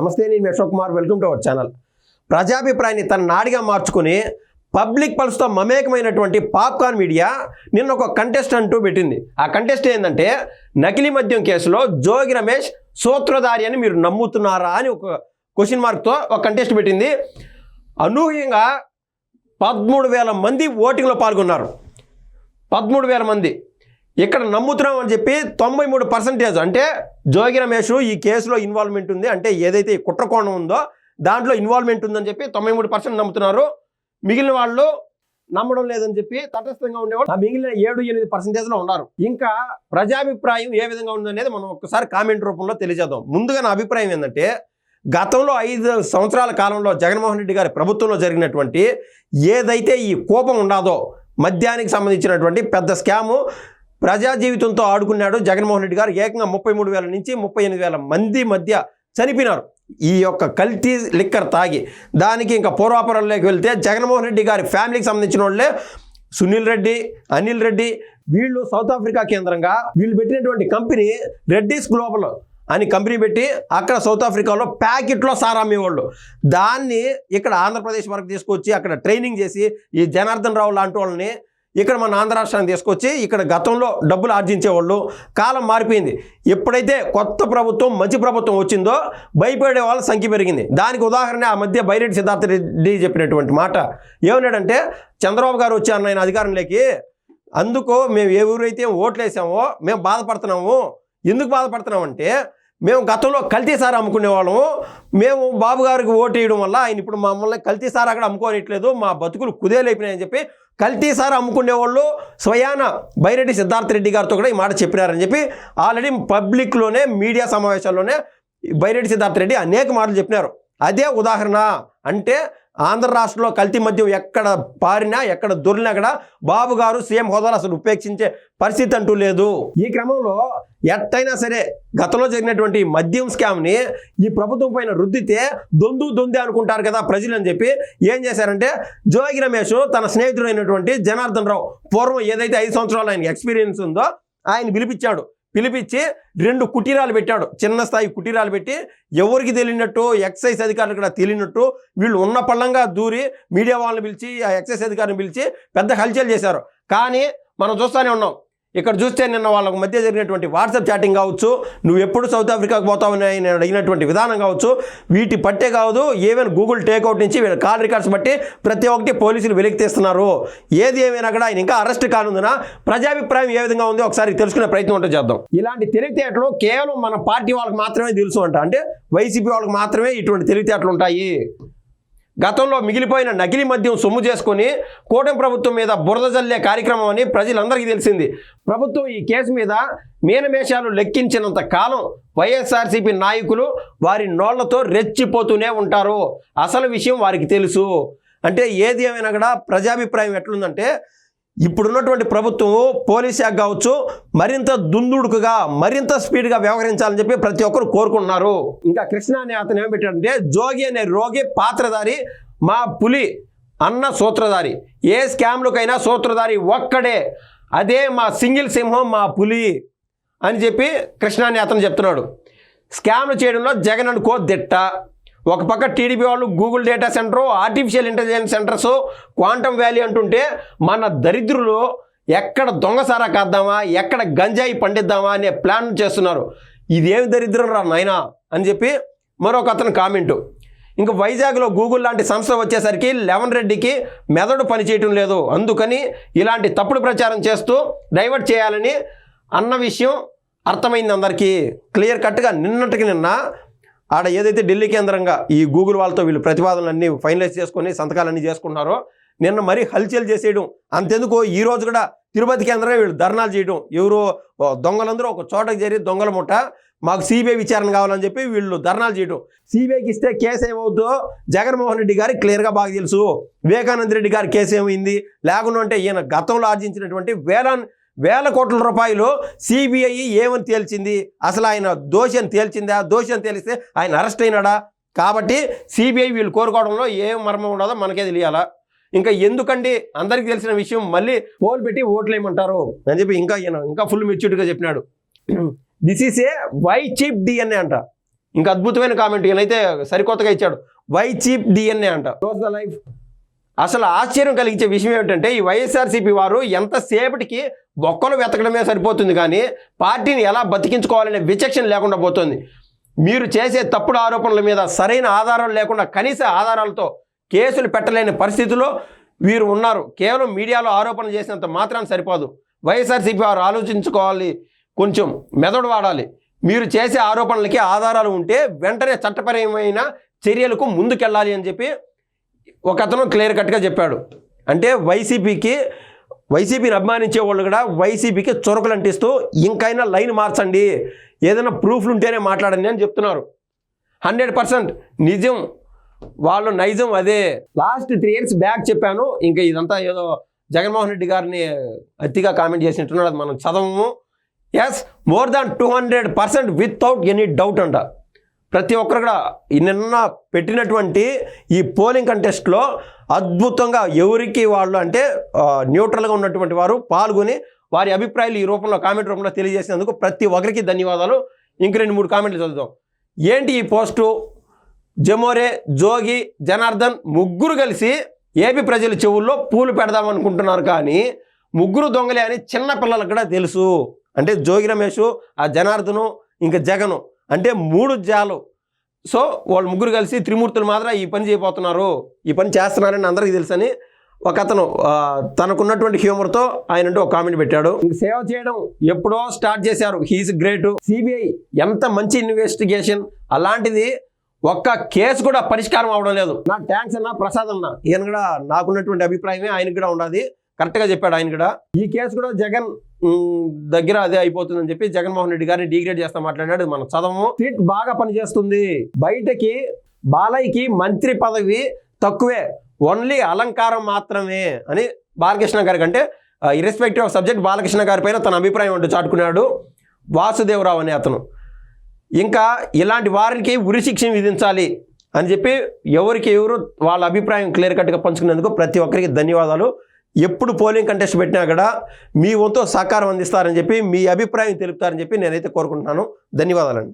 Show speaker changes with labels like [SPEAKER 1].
[SPEAKER 1] నమస్తే నేను Ashok Kumar. Welcome to our channel. ప్రజాభిప్రాయాన్ని తన నాడిగా మార్చుకుని పబ్లిక్ పల్స్తో మమేకమైనటువంటి పాప్కార్న్ మీడియా నిన్న ఒక కంటెస్ట్ అంటూ పెట్టింది. ఆ కంటెస్ట్ ఏంటంటే నకిలీ మద్యం కేసులో జోగి రమేష్ సూత్రధారి అని మీరు నమ్ముతున్నారా అని ఒక క్వశ్చన్ మార్క్తో ఒక కంటెస్ట్ పెట్టింది. అనూహ్యంగా పదమూడు వేల మంది ఓటింగ్లో పాల్గొన్నారు. పదమూడు వేల మంది. ఇక్కడ నమ్ముతున్నాం అని చెప్పి తొంభై మూడు పర్సెంటేజ్ అంటే జోగి రమేష్ ఈ కేసులో ఇన్వాల్వ్మెంట్ ఉంది. అంటే ఏదైతే ఈ కుట్రకోణం ఉందో దాంట్లో ఇన్వాల్వ్మెంట్ ఉందని చెప్పి తొంభై మూడు పర్సెంట్ నమ్ముతున్నారు. మిగిలిన వాళ్ళు నమ్మడం లేదని చెప్పి తటస్థంగా ఉండేవాళ్ళు. ఆ మిగిలిన ఏడు ఎనిమిది పర్సెంటేజ్లో ఉన్నారు. ఇంకా ప్రజాభిప్రాయం ఏ విధంగా ఉందనేది మనం ఒక్కసారి కామెంట్ రూపంలో తెలియజేద్దాం. ముందుగా నా అభిప్రాయం ఏంటంటే గతంలో ఐదు సంవత్సరాల కాలంలో జగన్మోహన్ రెడ్డి గారి ప్రభుత్వంలో జరిగినటువంటి ఏదైతే ఈ కోపం ఉండాదో మద్యానికి సంబంధించినటువంటి పెద్ద స్కాము ప్రజా జీవితంతో ఆడుకున్నాడు జగన్మోహన్ రెడ్డి గారు. ఏకంగా ముప్పై మూడు వేల నుంచి ముప్పై ఎనిమిది వేల మంది మధ్య చనిపోయినారు. ఈ యొక్క కల్తీ లిక్కర్ తాగి. దానికి ఇంకా పూర్వాపరంలోకి వెళ్తే జగన్మోహన్ రెడ్డి గారి ఫ్యామిలీకి సంబంధించిన వాళ్ళే సునీల్ రెడ్డి అనిల్ రెడ్డి. వీళ్ళు సౌత్ ఆఫ్రికా కేంద్రంగా వీళ్ళు పెట్టినటువంటి కంపెనీ రెడ్డిస్ గ్లోబల్ అని కంపెనీ పెట్టి అక్కడ సౌత్ ఆఫ్రికాలో ప్యాకెట్లో సారా అమ్మేవాళ్ళు. దాన్ని ఇక్కడ ఆంధ్రప్రదేశ్ వరకు తీసుకొచ్చి అక్కడ ట్రైనింగ్ చేసి ఈ జనార్దన్ రావు లాంటి వాళ్ళని ఇక్కడ మన ఆంధ్ర రాష్ట్రాన్ని తీసుకొచ్చి ఇక్కడ గతంలో డబ్బులు ఆర్జించేవాళ్ళు కాలం మారిపోయింది. ఎప్పుడైతే కొత్త ప్రభుత్వం మంచి ప్రభుత్వం వచ్చిందో భయపడే వాళ్ళ సంఖ్య పెరిగింది. దానికి ఉదాహరణ ఆ మధ్య బైరెడ్డి సిద్ధార్థ రెడ్డి చెప్పినటువంటి మాట. ఏమన్నాడంటే చంద్రబాబు గారు వచ్చారు ఆయన అధికారంలోకి అందుకు మేము ఎవరైతే ఊరైతే ఓట్లేసామో మేము బాధపడుతున్నాము. ఎందుకు బాధపడుతున్నామంటే మేము గతంలో కల్తీ సారా అమ్ముకునే వాళ్ళము. మేము బాబు గారికి ఓటు వేయడం వల్ల ఆయన ఇప్పుడు మమ్మల్ని కల్తీసారా అక్కడ అమ్ముకోనిట్లేదు. మా బతుకులు కుదేలైపోయినాయని చెప్పి కల్తీ సార్ అమ్ముకునే వాళ్ళు స్వయాన బైరెడ్డి సిద్ధార్థ రెడ్డి గారితో కూడా ఈ మాట చెప్పినారని చెప్పి ఆల్రెడీ పబ్లిక్లోనే మీడియా సమావేశాల్లోనే బైరెడ్డి సిద్ధార్థ రెడ్డి అనేక మాటలు చెప్పినారు. అదే ఉదాహరణ అంటే ఆంధ్ర రాష్ట్రంలో కల్తీ మద్యం ఎక్కడ పారినా ఎక్కడ దొరినా కూడా బాబు గారు సీఎం హోదాలు అసలు ఉపేక్షించే పరిస్థితి అంటూ లేదు. ఈ క్రమంలో ఎట్టయినా సరే గతంలో జరిగినటువంటి మద్యం స్కామ్ని ఈ ప్రభుత్వం పైన రుద్దితే దొందు దొంది అనుకుంటారు కదా ప్రజలు అని చెప్పి ఏం చేశారంటే జోగి రమేష్ తన స్నేహితుడైనటువంటి జనార్దన్ రావు పూర్వం ఏదైతే ఐదు సంవత్సరాలు ఆయన ఎక్స్పీరియన్స్ ఉందో ఆయన పిలిపించాడు. పిలిపించి రెండు కుటీరాలు పెట్టాడు. చిన్న స్థాయి కుటీరాలు పెట్టి ఎవరికి తెలియనట్టు ఎక్సైజ్ అధికారులు కూడా తెలియనట్టు వీళ్ళు ఉన్న పళ్ళంగా దూరి మీడియా వాళ్ళని పిలిచి ఆ ఎక్సైజ్ అధికారిని పిలిచి పెద్ద హల్చల్ చేశారు. కానీ మనం చూస్తూనే ఉన్నాం ఇక్కడ చూస్తే నిన్న వాళ్ళకు మధ్య జరిగినటువంటి వాట్సాప్ చాటింగ్ కావచ్చు నువ్వు ఎప్పుడు సౌత్ ఆఫ్రికాకు పోతావని ఆయన అడిగినటువంటి విధానం కావచ్చు వీటి పట్టే కాదు ఈవెన్ గూగుల్ టేక్అవుట్ నుంచి వీళ్ళ కాల్ రికార్డ్స్ బట్టి ప్రతి ఒక్కటి పోలీసులు వెలికి తీస్తున్నారు. ఏది ఏమైనా కూడా ఆయన ఇంకా అరెస్ట్ కానుందినా ప్రజాభిప్రాయం ఏ విధంగా ఉందో ఒకసారి తెలుసుకునే ప్రయత్నం ఉంటే చేద్దాం. ఇలాంటి తెలివితేటలు కేవలం మన పార్టీ వాళ్ళకి మాత్రమే తెలుసు అంట. అంటే వైసీపీ వాళ్ళకి మాత్రమే ఇటువంటి తెలివితేటలు ఉంటాయి. గతంలో మిగిలిపోయిన నకిలీ మద్యం సొమ్ము చేసుకుని కూటమి ప్రభుత్వం మీద బురద జల్లే కార్యక్రమం అని ప్రజలందరికీ తెలిసింది. ప్రభుత్వం ఈ కేసు మీద మీనమేషాలు లెక్కించినంత కాలం వైఎస్ఆర్సీపీ నాయకులు వారి నోళ్ళతో రెచ్చిపోతూనే ఉంటారు. అసలు విషయం వారికి తెలుసు. అంటే ఏది ఏమైనా కూడా ప్రజాభిప్రాయం ఎట్లుందంటే ఇప్పుడున్నటువంటి ప్రభుత్వం పోలీస్ శాఖ కావచ్చు మరింత దుందుడుకుగా మరింత స్పీడ్గా వ్యవహరించాలని చెప్పి ప్రతి ఒక్కరు కోరుకుంటున్నారు. ఇంకా కృష్ణ అనే అతను ఏం పెట్టాడంటే జోగి అనే రోగి పాత్రధారి మా పులి అన్న సూత్రధారి. ఏ స్కామ్లకైనా సూత్రధారి ఒక్కడే. అదే మా సింగిల్ సింహం మా పులి అని చెప్పి కృష్ణాని అతను చెప్తున్నాడు. స్కామ్లు చేయడంలో జగన్ అనుకో దిట్ట. ఒక పక్క టీడీపీ వాళ్ళు Google data centre artificial intelligence centres quantum valley అంటుంటే మన దరిద్రులు ఎక్కడ దొంగసారా కాద్దామా ఎక్కడ గంజాయి పండిద్దామా అనే ప్లాన్ చేస్తున్నారు. ఇదేమి దరిద్రం రా నాయనా అని చెప్పి మరొక అతను కామెంటు. ఇంకా వైజాగ్లో గూగుల్ లాంటి సంస్థ వచ్చేసరికి లెవెన్ రెడ్డికి మెదడు పనిచేయటం లేదు. అందుకని ఇలాంటి తప్పుడు ప్రచారం చేస్తూ డైవర్ట్ చేయాలని అన్న విషయం అర్థమైంది అందరికీ. క్లియర్ కట్గా నిన్నటికి నిన్న ఆడ ఏదైతే ఢిల్లీ కేంద్రంగా ఈ గూగుల్ వాళ్ళతో వీళ్ళు ప్రతిపాదనలన్నీ ఫైనలైజ్ చేసుకొని సంతకాలన్నీ చేసుకున్నారో నిన్న మరీ హల్చల్ చేసేయడం అంతెందుకు ఈ రోజు కూడా తిరుపతి కేంద్రమే వీళ్ళు ధర్నాలు చేయడం. ఎవరు ఓ దొంగలందరూ ఒక చోటకి చేరి దొంగల ముఠ మాకు సిబిఐ విచారణ కావాలని చెప్పి వీళ్ళు ధర్నాలు చేయడం. సిబిఐకి ఇస్తే కేసు ఏమవుద్దో జగన్మోహన్ రెడ్డి గారికి క్లియర్గా బాగా తెలుసు. వివేకానంద రెడ్డి గారి కేసు ఏమైంది? లేకుండా అంటే ఈయన గతంలో ఆర్జించినటువంటి వేలాన్ని వేల కోట్ల రూపాయలు సిబిఐ ఏమని తేల్చింది? అసలు ఆయన దోషి అని తేల్చిందా? దోషి అని తేలిస్తే ఆయన అరెస్ట్ అయినాడా? కాబట్టి సిబిఐ వీళ్ళు కోరుకోవడంలో ఏం మర్మం ఉండదో మనకే తెలియాలా? ఇంకా ఎందుకండి? అందరికీ తెలిసిన విషయం మళ్ళీ పోల్ పెట్టి ఓట్లు వేయమంటారు అని చెప్పి ఇంకా ఈయన ఇంకా ఫుల్ మెచ్యూర్డ్గా చెప్పినాడు. This is a Y cheap DNA అంట. ఇంకా అద్భుతమైన కామెంట్ ఈయనైతే సరికొత్తగా ఇచ్చాడు. వై చీప్ డిఎన్ఏ అంట. Close the life. అసలు ఆశ్చర్యం కలిగించే విషయం ఏమిటంటే ఈ వైఎస్ఆర్సీపీ వారు ఎంతసేపటికి బొక్కలు వెతకడమే సరిపోతుంది కానీ పార్టీని ఎలా బతికించుకోవాలనే విచక్షణ లేకుండా పోతుంది. మీరు చేసే తప్పుడు ఆరోపణల మీద సరైన ఆధారాలు లేకుండా కనీస ఆధారాలతో కేసులు పెట్టలేని పరిస్థితిలో వీరు ఉన్నారు. కేవలం మీడియాలో ఆరోపణ చేసినంత మాత్రాన్ని సరిపోదు. వైఎస్ఆర్సీపీ వారు ఆలోచించుకోవాలి. కొంచెం మెదడు వాడాలి. మీరు చేసే ఆరోపణలకి ఆధారాలు ఉంటే వెంటనే చట్టపరమైన చర్యలకు ముందుకెళ్ళాలి అని చెప్పి ఒక అతను క్లియర్ కట్గా చెప్పాడు. అంటే వైసీపీకి వైసీపీని అభిమానించే వాళ్ళు కూడా వైసీపీకి చొరకలు అంటిస్తూ ఇంకైనా లైన్ మార్చండి ఏదైనా ప్రూఫ్లు ఉంటేనే మాట్లాడండి అని చెప్తున్నారు. హండ్రెడ్ పర్సెంట్ నిజం వాళ్ళు నైజం అదే. లాస్ట్ త్రీ ఇయర్స్ బ్యాక్ చెప్పాను ఇంకా ఇదంతా ఏదో జగన్మోహన్ రెడ్డి గారిని అతిగా కామెంట్ చేసినట్టున్నాడు అది మనం చదవము. Yes more than two hundred percent without any doubt అంట. ప్రతి ఒక్కరు కూడా నిన్న పెట్టినటువంటి ఈ పోలింగ్ కంటెస్ట్లో అద్భుతంగా ఎవరికి వాళ్ళు అంటే న్యూట్రల్గా ఉన్నటువంటి వారు పాల్గొని వారి అభిప్రాయాలు ఈ రూపంలో కామెంట్ రూపంలో తెలియజేసినందుకు ప్రతి ఒక్కరికి ధన్యవాదాలు. ఇంక రెండు మూడు కామెంట్లు చదువుతాం ఏంటి ఈ పోస్టు? జమోరే జోగి జనార్దన్ ముగ్గురు కలిసి ఏపీ ప్రజల చెవుల్లో పూలు పెడదాం అనుకుంటున్నారు కానీ ముగ్గురు దొంగలే అని చిన్న పిల్లలకు కూడా తెలుసు. అంటే జోగి రమేష్ ఆ జనార్దను ఇంకా జగను. అంటే మూడు జాలు. సో వాళ్ళు ముగ్గురు కలిసి త్రిమూర్తులు మాత్రం ఈ పని చేయబోతున్నారు. ఈ పని చేస్తున్నారని అందరికీ తెలుసని ఒక అతను తనకున్నటువంటి హ్యూమర్తో ఆయన ఒక కామెంట్ పెట్టాడు. ఇంక సేవ చేయడం ఎప్పుడో స్టార్ట్ చేశారు. He's great. సిబిఐ ఎంత మంచి ఇన్వెస్టిగేషన్. అలాంటిది ఒక్క కేసు కూడా పరిష్కారం అవడం లేదు. నా ట్యాంక్స్ అన్న ప్రసాద్ అన్న. ఈయన కూడా నాకున్నటువంటి అభిప్రాయమే ఆయనకు కూడా ఉండదు కరెక్ట్గా చెప్పాడు ఆయన కూడా. ఈ కేసు కూడా జగన్ దగ్గర అదే అయిపోతుందని చెప్పి జగన్మోహన్ రెడ్డి గారిని డిగ్రేడ్ చేస్తా మాట్లాడాడు. మనం చదవము. సీట్ బాగా పనిచేస్తుంది. బయటకి బాలయ్యకి మంత్రి పదవి తక్కువే. ఓన్లీ అలంకారం మాత్రమే అని బాలకృష్ణ గారికి అంటే ఇర్రెస్పెక్టివ్ ఆఫ్ సబ్జెక్ట్ బాలకృష్ణ గారి పైన తన అభిప్రాయం అంటూ చాటుకున్నాడు వాసుదేవరావు అనే అతను. ఇంకా ఇలాంటి వారికి ఉరిశిక్ష విధించాలి అని చెప్పి ఎవరికి ఎవరు వాళ్ళ అభిప్రాయం క్లియర్ కట్గా పంచుకునేందుకు ప్రతి ఒక్కరికి ధన్యవాదాలు. ఎప్పుడు పోలింగ్ కంటెస్ట్ పెట్టినా కూడా మీ వంతు సహకారం అందిస్తారని చెప్పి మీ అభిప్రాయం తెలుపుతారని చెప్పి నేనైతే కోరుకుంటున్నాను. ధన్యవాదాలండి.